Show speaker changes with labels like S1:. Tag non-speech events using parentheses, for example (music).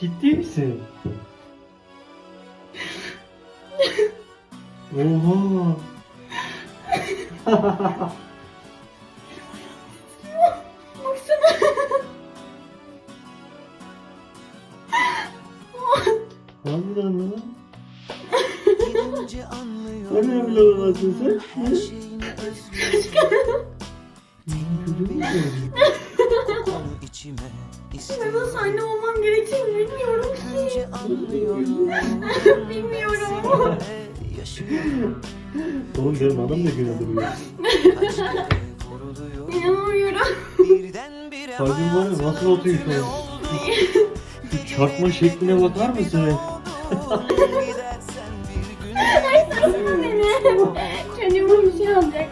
S1: Ciddi misin? Oha. Harbiden lan.
S2: Gidince anlıyorum
S1: Önemli olamazsın sen.
S2: her şeyini özlüyorum
S1: söyledin?
S2: Konu içime istiyorum
S3: nasıl anne olmam gerektiğini bilmiyorum ki.
S2: Önce (laughs) anlıyorum
S3: Bilmiyorum.
S2: Yaşıyorum
S1: Oğlum benim adam duruyor.
S2: Kaç kere vuruluyor
S3: İnanamıyorum.
S1: Kalbim var ya, nasıl atıyor şu an? Şu (laughs) çarpma şekline bakar mısın?
S2: Gün
S3: Sarılma beni. (laughs) Çocuğuma bir şey olacak.